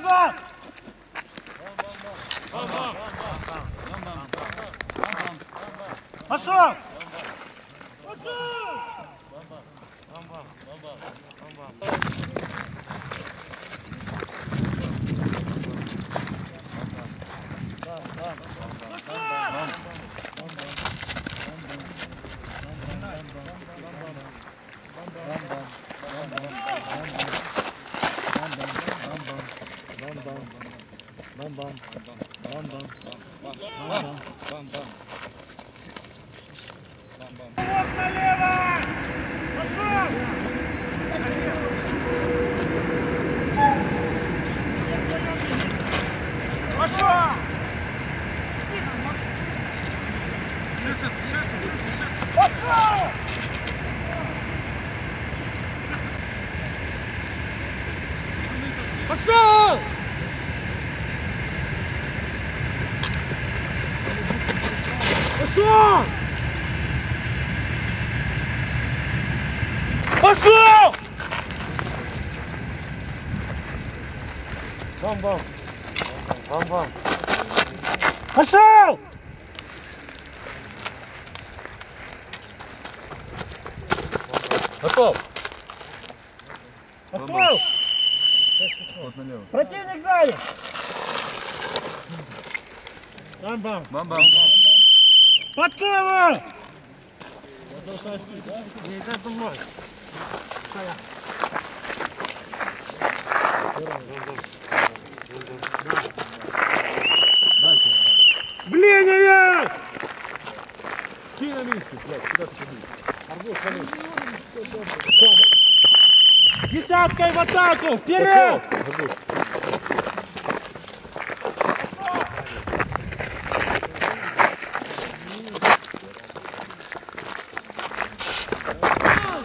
назад! Пошел! Вот Бам-бам. Бам-бам. Бам-бам. Бам-бам. Пошел! Пошел! Пошел! Бам-бам. Бам-бам. Пошел! Готов. Пошел! Противник сзади! Бам-бам! Бам-бам. Подкова! Блин, я! Кинь на миску, блядь, куда ты сидишь? Десяткой в атаку! Вперед! Пошел,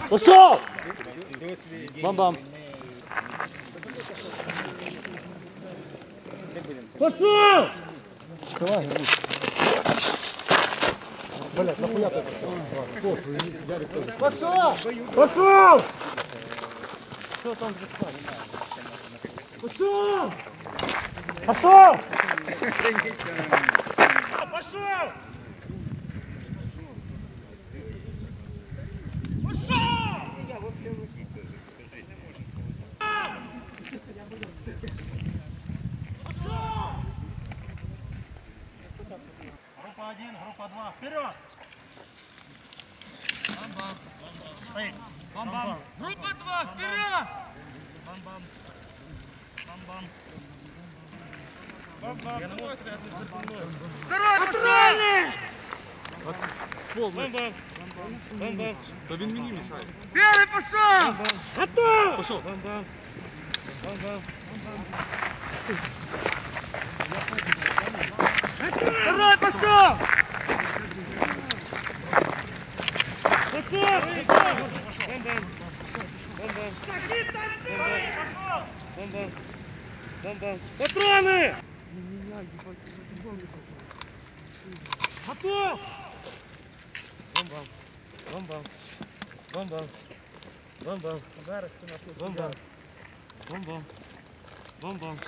Пошел! Бам-бам. Пошел! Давай, горбуш. Блядь, нахуя ты пошел? Ярик тоже. Пошел! Пошел! Пошел! Пошел! Пошел! один, группа два, вперед! Стоит. Бам-бам. Группа 2, вперед! Бам-бам. Бам-бам. Второй Патроны! Бам-бам. Бам-бам. Та він мені мішає. Первый пошел! Готов! Пішов. Бам-бам. Бам-бам. Второй пошел! Патроны! Готов! Бомбам, бомбам, бомбам, бомбам, ударах все на тут. Бомбам, бомбам, бомбам,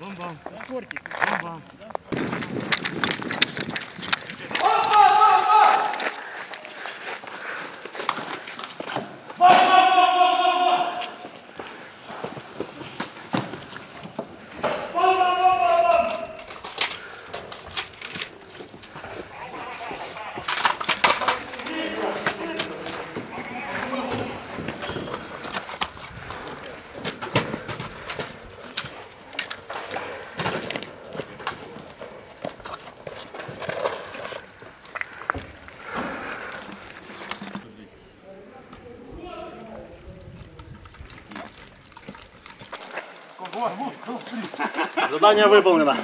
бомбам, бомбам. Задание выполнено.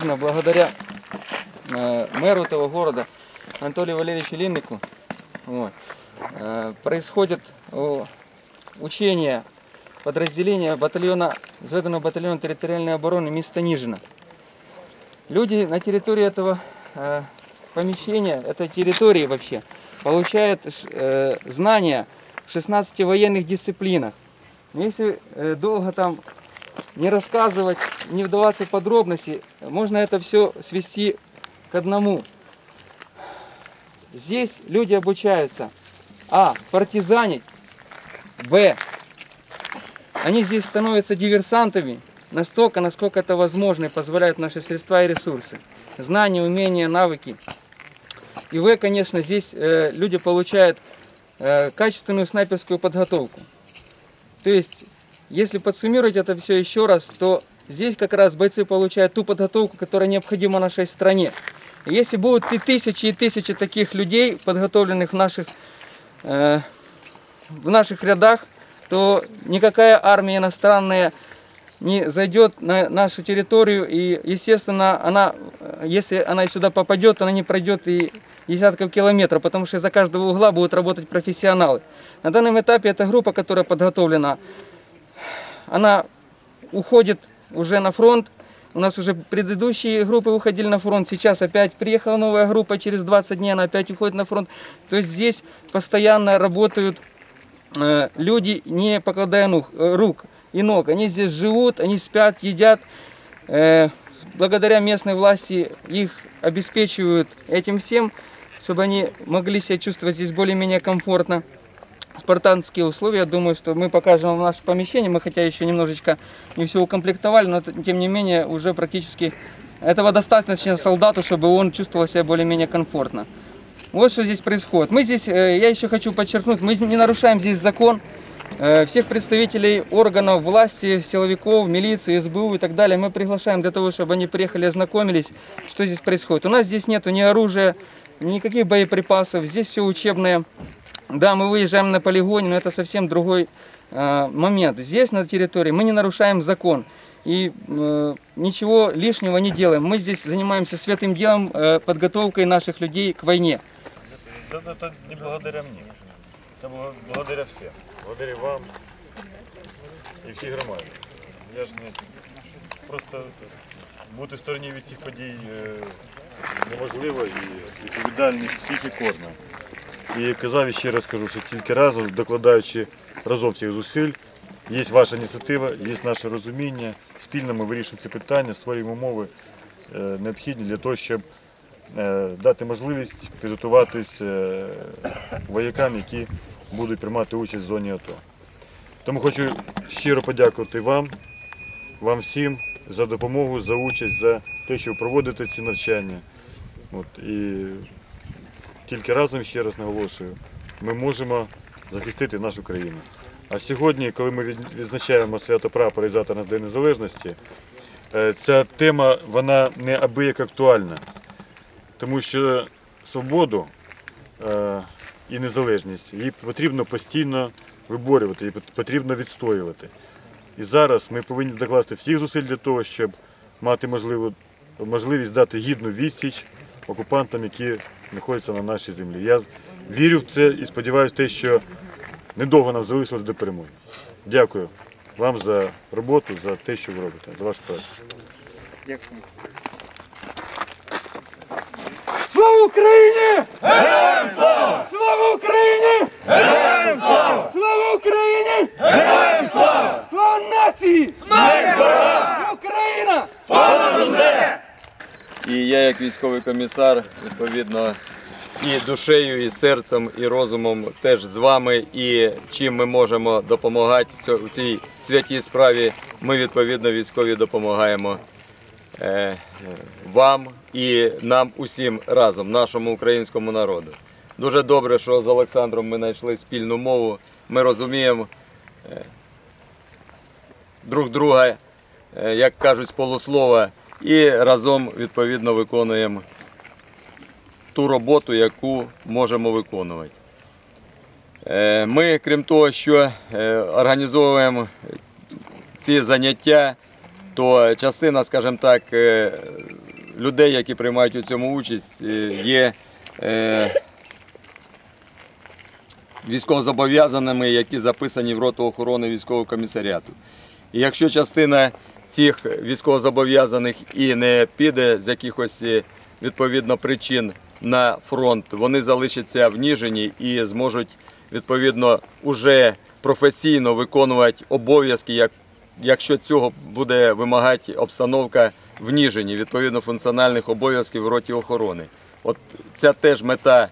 Но благодаря э, мэру этого города Анатолию Валерьевичу Линнику вот, э, происходит э, учение подразделения батальона, зведанного батальона территориальной обороны место Нижина. Люди на территории этого э, помещения, этой территории вообще, получают э, знания в 16 военных дисциплинах. Если э, долго там не рассказывать, не вдаваться в подробности, можно это все свести к одному. Здесь люди обучаются А. Партизанить Б. Они здесь становятся диверсантами настолько, насколько это возможно и позволяют наши средства и ресурсы. Знания, умения, навыки. И В, конечно, здесь э, люди получают э, качественную снайперскую подготовку. То есть, если подсуммировать это все еще раз, то здесь как раз бойцы получают ту подготовку, которая необходима нашей стране. Если будут и тысячи и тысячи таких людей, подготовленных в наших, э, в наших рядах, то никакая армия иностранная не зайдет на нашу территорию и, естественно, она, э, если она сюда попадет, она не пройдет и десятков километров, потому что из-за каждого угла будут работать профессионалы. На данном этапе эта группа, которая подготовлена, она уходит уже на фронт. У нас уже предыдущие группы уходили на фронт. Сейчас опять приехала новая группа, через 20 дней она опять уходит на фронт. То есть здесь постоянно работают э, люди, не покладая э, рук и ног. Они здесь живут, они спят, едят. Э, благодаря местной власти их обеспечивают этим всем, чтобы они могли себя чувствовать здесь более-менее комфортно. Спартанские условия, думаю, что мы покажем вам наше помещение. Мы хотя еще немножечко не все укомплектовали, но тем не менее уже практически этого достаточно солдату, чтобы он чувствовал себя более-менее комфортно. Вот что здесь происходит. Мы здесь, э, я еще хочу подчеркнуть, мы не нарушаем здесь закон. Э, Всех представителей органов власти, силовиков, милиции, СБУ и так далее мы приглашаем для того, чтобы они приехали, ознакомились, что здесь происходит. У нас здесь нету ни оружия, никаких боеприпасов, здесь все учебное. Да, мы выезжаем на полигоне, но это совсем другой э, момент. Здесь на территории мы не нарушаем закон и э, ничего лишнего не делаем. Мы здесь занимаемся святым делом, э, подготовкой наших людей к войне. Это, это не благодаря мне. Это бла- благодаря всем. Благодаря вам і всій громаді. Я ж не просто бути в стороні від цих подій е, неможливо і відповідальність всіх і кожна. І казав і ще раз кажу, що тільки разом, докладаючи разом всіх зусиль, є ваша ініціатива, є наше розуміння. Спільно ми вирішуємо ці питання, створюємо умови е, необхідні для того, щоб е, дати можливість підготуватись е, воякам, які будуть приймати участь в зоні АТО. Тому хочу щиро подякувати вам, вам всім за допомогу, за участь, за те, що ви проводите ці навчання. От, і тільки разом ще раз наголошую, ми можемо захистити нашу країну. А сьогодні, коли ми відзначаємо свято прапора і завтра на День Незалежності, е, ця тема вона не абияк актуальна, тому що свободу е, і незалежність її потрібно постійно виборювати, її потрібно відстоювати. І зараз ми повинні докласти всіх зусиль для того, щоб мати можливу, можливість дати гідну відсіч окупантам, які знаходяться на нашій землі. Я вірю в це і сподіваюся, те, що недовго нам залишилось до перемоги. Дякую вам за роботу, за те, що ви робите, за вашу працю. Дякую. Слава Україні! Героям слава! Слава Україні! Героям слава! Слава Україні! Героям слава! Слава нації! Смерть ворогам! Україна! І я, як військовий комісар, відповідно, і душею, і серцем, і розумом теж з вами. І чим ми можемо допомагати в цій святій справі, ми відповідно військові допомагаємо е, вам і нам усім разом, нашому українському народу. Дуже добре, що з Олександром ми знайшли спільну мову. Ми розуміємо е, друг друга, е, як кажуть, з полуслова, і разом відповідно виконуємо ту роботу, яку можемо виконувати. Е, Ми, крім того, що е, організовуємо ці заняття, то частина, скажімо так, е, людей, які приймають у цьому участь, є військовозобов'язаними, які записані в роту охорони військового комісаріату. І якщо частина цих військовозобов'язаних і не піде з якихось е, відповідно причин на фронт, вони залишаться в Ніжині і зможуть відповідно уже професійно виконувати обов'язки, як, якщо цього буде вимагати обстановка в Ніжині, відповідно функціональних обов'язків в роті охорони. От ця теж мета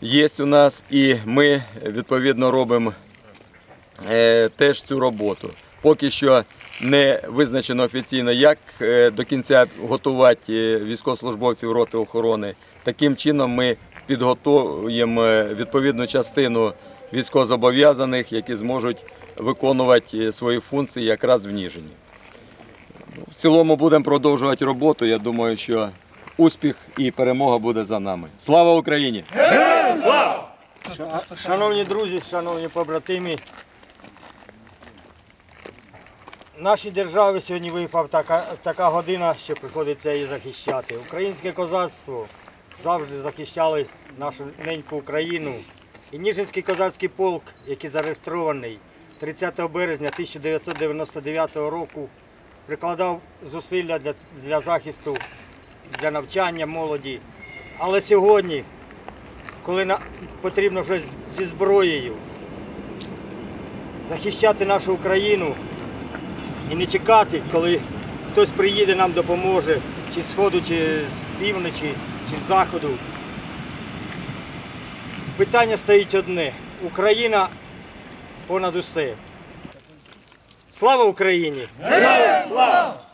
є у нас, і ми відповідно робимо е, теж цю роботу. Поки що не визначено офіційно, як е, до кінця готувати е, військовослужбовців роти охорони. Таким чином ми підготуємо е, відповідну частину військовозобов'язаних, які зможуть виконувати свої функції якраз в Ніжині. В цілому будемо продовжувати роботу. Я думаю, що успіх і перемога буде за нами. Слава Україні! Шановні друзі, шановні побратими. Нашій державі сьогодні випав така, така година, що приходиться її захищати. Українське козацтво завжди захищали нашу неньку Україну. І Ніжинський козацький полк, який зареєстрований 30 березня 1999 року, прикладав зусилля для, для захисту, для навчання молоді. Але сьогодні коли на, потрібно вже зі зброєю захищати нашу Україну і не чекати, коли хтось приїде, нам допоможе, чи з сходу, чи з півночі, чи з заходу. Питання стоїть одне. Україна понад усе. Слава Україні! Героям слава!